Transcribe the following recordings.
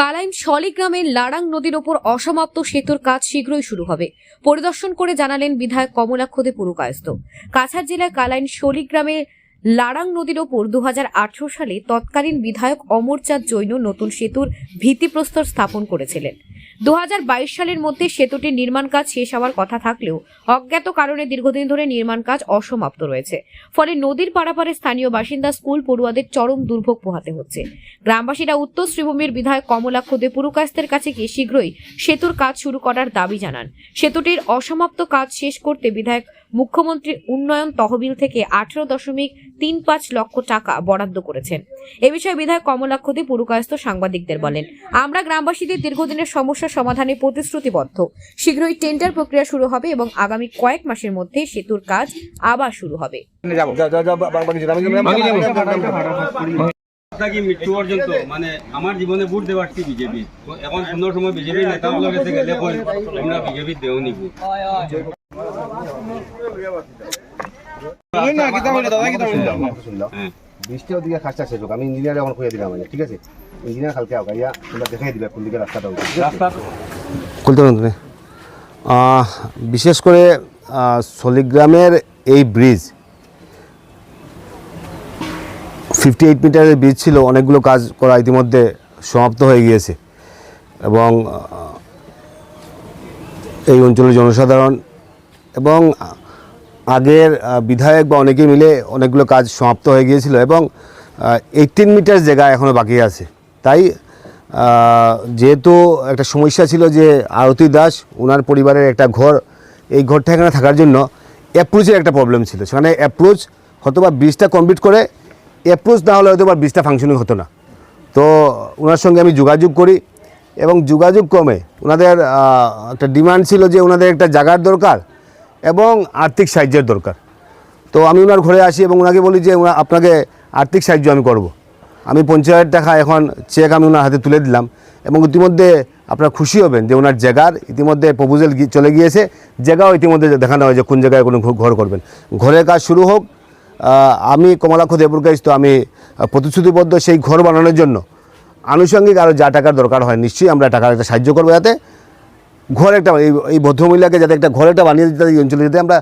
কালাইন শলিগ্রামের লারাং নদীর ওপর অসমাপ্ত সেতুর কাজ শীঘ্রই শুরু হবে। পরিদর্শন করে জানালেন বিধায়ক কমলাক্ষদে পুরকায়স্ত কাছাড় জেলার কালাইন শলিগ্রামের লারাং নদীর ওপর দু হাজার আঠেরো সালে তৎকালীন বিধায়ক অমরচাঁদ জৈন নতুন সেতুর ভিত্তিপ্রস্তর স্থাপন করেছিলেন। দু হাজার বাইশ সালের মধ্যে সেতুটির নির্মাণ কাজ শেষ হওয়ার কথা থাকলেও অজ্ঞাত কারণে দীর্ঘদিন ধরে নির্মাণ কাজ অসমাপ্ত রয়েছে। ফলে নদীর পারাপারে স্থানীয় বাসিন্দা স্কুল পড়ুয়াদের চরম দুর্ভোগ পোহাতে হচ্ছে। গ্রামবাসীরা উত্তর শ্রীভূমির বিধায়ক কমলাক্ষ দে পুরকাস্তের কাছে গিয়ে শীঘ্রই সেতুর কাজ শুরু করার দাবি জানান। সেতুটির অসমাপ্ত কাজ শেষ করতে বিধায়ক মুখ্যমন্ত্রীর উন্নয়ন তহবিল থেকে আঠেরো দশমিক তিন পাঁচ লক্ষ টাকা বরাদ্দ করেছেন এ বিষয়ে বিধায়ক কমলাক্ষ দে পুরকাস্ত সাংবাদিকদের বলেন আমরা গ্রামবাসীদের দীর্ঘদিনের সমস্যা সমাধানে প্রতিশ্রুতিবদ্ধ শীঘ্রই টেন্ডার প্রক্রিয়া শুরু হবে এবং আগামী কয়েক মাসের মধ্যে সেতুর কাজ আবার শুরু হবে। থাকি মৃত্যু পর্যন্ত মানে আমার জীবনে ভোট দেওয়ার বিজেপি এখন কোনো সময় বিজেপি নেতাগুলোর কাছে গেলে আমরা বিজেপি দেও নিব বৃষ্টি ওদিকে কাজটা শেষ হোক। আমি ইঞ্জিনিয়ার এখন কইয়া দিলাম ঠিক আছে? ইঞ্জিনিয়ার কালকে আও গাইয়া তোমরা দেখাই দিবে কোন দিকে রাস্তাটা হচ্ছে খুলতে পারেন বিশেষ করে সলিগ্রামের এই ব্রিজ ফিফটি এইট মিটারের ব্রিজ ছিল অনেকগুলো কাজ করা ইতিমধ্যে সমাপ্ত হয়ে গিয়েছে। এবং এই অঞ্চলের জনসাধারণ এবং আগের বিধায়ক বা অনেকে মিলে অনেকগুলো কাজ সমাপ্ত হয়ে গিয়েছিল এবং এইটিন মিটার জায়গা এখনও বাকি আছে। তাই যেহেতু একটা সমস্যা ছিল যে আরতি দাস ওনার পরিবারের একটা ঘর, এই ঘরটা এখানে থাকার জন্য অ্যাপ্রোচের একটা প্রবলেম ছিল। সেখানে অ্যাপ্রোচ হয়তো বা ব্রিজটা কমপ্লিট করে অ্যাপ্রোচ না হলে হয়তো বা ব্রিজটা ফাংশনিং হতো না। তো ওনার সঙ্গে আমি যোগাযোগ করি এবং যোগাযোগ কমে ওনাদের একটা ডিমান্ড ছিল যে ওনাদের একটা জায়গার দরকার। এবং আর্থিক সাহায্যের দরকার। তো আমি ওনার ঘরে আসি এবং ওনাকে বলি যে আপনাকে আর্থিক সাহায্য আমি করব। আমি পঞ্চায়েত টাকা এখন চেক আমি ওনার হাতে তুলে দিলাম এবং ইতিমধ্যে আপনারা খুশি হবেন যে ওনার জায়গার ইতিমধ্যে প্রপোজাল চলে গিয়েছে। জায়গাও ইতিমধ্যে দেখানো হয় যে কোন জায়গায় কোনো ঘর করবেন। ঘরের কাজ শুরু হোক আমি কমলাক্ষ দেবুরকাইজ তো আমি প্রতিশ্রুতিবদ্ধ সেই ঘর বানানোর জন্য। আনুষঙ্গিক আরও যা টাকার দরকার হয় নিশ্চয়ই আমরা টাকার একটা সাহায্য করব যাতে। ঘর একটা এই ভদ্রমহিলাকে যাতে একটা ঘর একটা বানিয়ে দিতে এই অঞ্চলে যাতে আমরা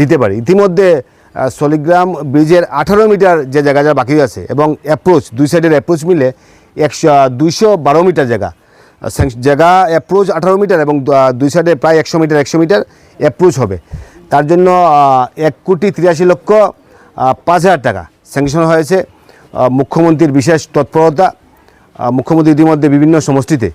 দিতে পারি। ইতিমধ্যে আহ, সলিগ্রাম ব্রিজের আঠারো মিটার যে জায়গা যা বাকি আছে এবং অ্যাপ্রোচ দুই সাইডের অ্যাপ্রোচ মিলে একশো দুইশো বারো মিটার জায়গা। জায়গা অ্যাপ্রোচ আঠারো মিটার এবং দুই সাইডে প্রায় একশো মিটার একশো মিটার অ্যাপ্রোচ হবে। তার জন্য এক কোটি তিরাশি লক্ষ পাঁচ হাজার টাকা স্যাংশন হয়েছে। মুখ্যমন্ত্রীর বিশেষ তৎপরতা। মুখ্যমন্ত্রী ইতিমধ্যে বিভিন্ন সমষ্টিতে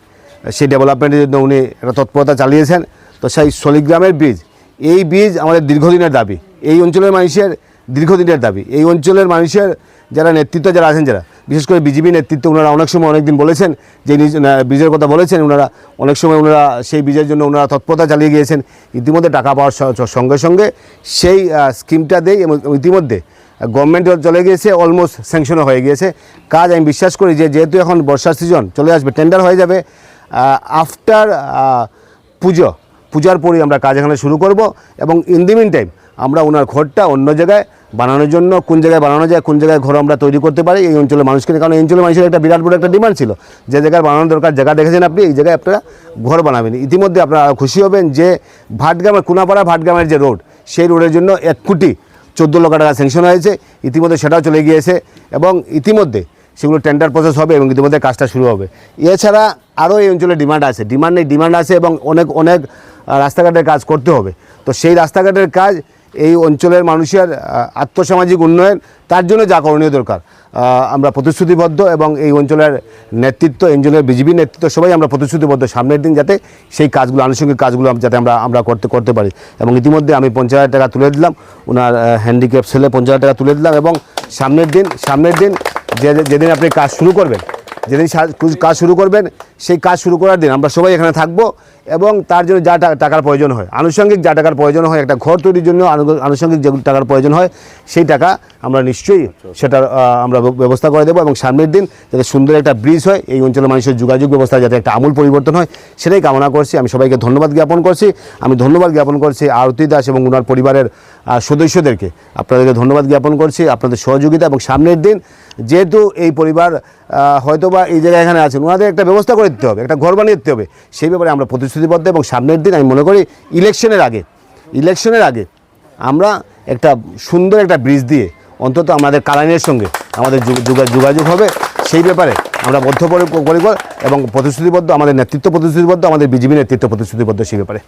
সেই ডেভেলপমেন্টের জন্য উনি একটা তৎপরতা চালিয়েছেন। তো সেই সলিগ্রামের ব্রিজ এই ব্রিজ আমাদের দীর্ঘদিনের দাবি। এই অঞ্চলের মানুষের দীর্ঘদিনের দাবি। এই অঞ্চলের মানুষের যারা নেতৃত্ব, যারা আছেন যারা, বিশেষ করে বিজেপি নেতৃত্ব ওনারা অনেক সময় অনেকদিন বলেছেন যে ব্রিজের কথা বলেছেন ওনারা অনেক সময় ওনারা সেই ব্রিজের জন্য ওনারা তৎপরতা চালিয়ে গিয়েছেন। ইতিমধ্যে টাকা পাওয়ার সঙ্গে সঙ্গে সেই স্কিমটা দেয় এবং ইতিমধ্যে গভর্নমেন্ট চলে গিয়েছে অলমোস্ট স্যাংশনও হয়ে গিয়েছে। কাজ আমি বিশ্বাস করি যে যেহেতু এখন বর্ষার সিজন চলে আসবে টেন্ডার হয়ে যাবে আফটার পুজো। পূজার পরই আমরা কাজ এখানে শুরু করব এবং ইন দি মিন টাইম আমরা ওনার ঘরটা অন্য জায়গায় বানানোর জন্য, কোন জায়গায় বানানো যায়, কোন জায়গায় ঘর আমরা তৈরি করতে পারি এই অঞ্চলের মানুষকে কারণ এই অঞ্চলের মানুষের একটা বিরাট বড় একটা ডিমান্ড ছিল। যে জায়গায় বানানো দরকার, জায়গা দেখেছেন আপনি, এই জায়গায় আপনারা ঘর বানাবেন। ইতিমধ্যে আপনারা খুশি হবেন যে ভাটগ্রামের, কুনাপাড়া ভাটগ্রামের যে রোড সেই রোডের জন্য এক কোটি চোদ্দ লক্ষ টাকা স্যাংশন হয়েছে। ইতিমধ্যে সেটাও চলে গিয়েছে এবং ইতিমধ্যে সেগুলো টেন্ডার প্রসেস হবে এবং ইতিমধ্যে কাজটা শুরু হবে। এছাড়া আরও এই অঞ্চলে ডিমান্ড আছে। ডিমান্ড নেই ডিমান্ড আছে এবং অনেক অনেক রাস্তাঘাটের কাজ করতে হবে। তো সেই রাস্তাঘাটের কাজ এই অঞ্চলের মানুষের আত্মসামাজিক উন্নয়ন, তার জন্য যা করণীয় দরকার। আমরা প্রতিশ্রুতিবদ্ধ এবং এই অঞ্চলের নেতৃত্ব অঞ্চলের বিজেপি নেতৃত্ব সবাই আমরা প্রতিশ্রুতিবদ্ধ সামনের দিন যাতে সেই কাজগুলো, আনুষঙ্গিক কাজগুলো যাতে আমরা আমরা করতে করতে পারি। এবং ইতিমধ্যে আমি পঞ্চাশ হাজার টাকা তুলে দিলাম। ওনার হ্যান্ডিক্যাপ ছেলে পঞ্চাশ হাজার টাকা তুলে দিলাম এবং সামনের দিন সামনের দিন যেদিন আপনি কাজ শুরু করবেন, যেদিন কাজ শুরু করবেন, সেই কাজ শুরু করার দিন আমরা সবাই এখানে থাকব। এবং তার জন্য যা টাকার প্রয়োজন হয়। আনুষঙ্গিক যা টাকার প্রয়োজন হয় একটা ঘর তৈরির জন্য আনু- আনুষঙ্গিক যে টাকার প্রয়োজন হয় সেই টাকা আমরা নিশ্চয়ই সেটা আমরা ব্যবস্থা করে দেবো এবং সামনের দিন যাতে সুন্দর একটা ব্রিজ হয় এই অঞ্চলের মানুষের যোগাযোগ ব্যবস্থা যাতে একটা আমূল পরিবর্তন হয় সেটাই কামনা করছি। আমি সবাইকে ধন্যবাদ জ্ঞাপন করছি। আমি ধন্যবাদ জ্ঞাপন করছি আরতি দাস এবং ওনার পরিবারের সদস্যদেরকে। আপনাদেরকে ধন্যবাদ জ্ঞাপন করছি আপনাদের সহযোগিতা এবং সামনের দিন যেহেতু এই পরিবার আহ, হয়তোবা এই জায়গায় এখানে আছেন ওনাদের একটা ব্যবস্থা করে দিতে হবে একটা ঘর বানিয়ে দিতে হবে। সেই ব্যাপারে আমরা প্রতিশ্রুতিবদ্ধ এবং সামনের দিন আমি মনে করি ইলেকশনের আগে ইলেকশনের আগে আমরা একটা সুন্দর একটা ব্রিজ দিয়ে অন্তত আমাদের কালাইনের সঙ্গে আমাদের যোগ- যোগা- যোগাযোগ হবে। সেই ব্যাপারে আমরা বদ্ধ বদ্ধপরিকর এবং প্রতিশ্রুতিবদ্ধ, আমাদের নেতৃত্ব প্রতিশ্রুতিবদ্ধ, আমাদের বিজেপি নেতৃত্ব প্রতিশ্রুতিবদ্ধ সেই ব্যাপারে।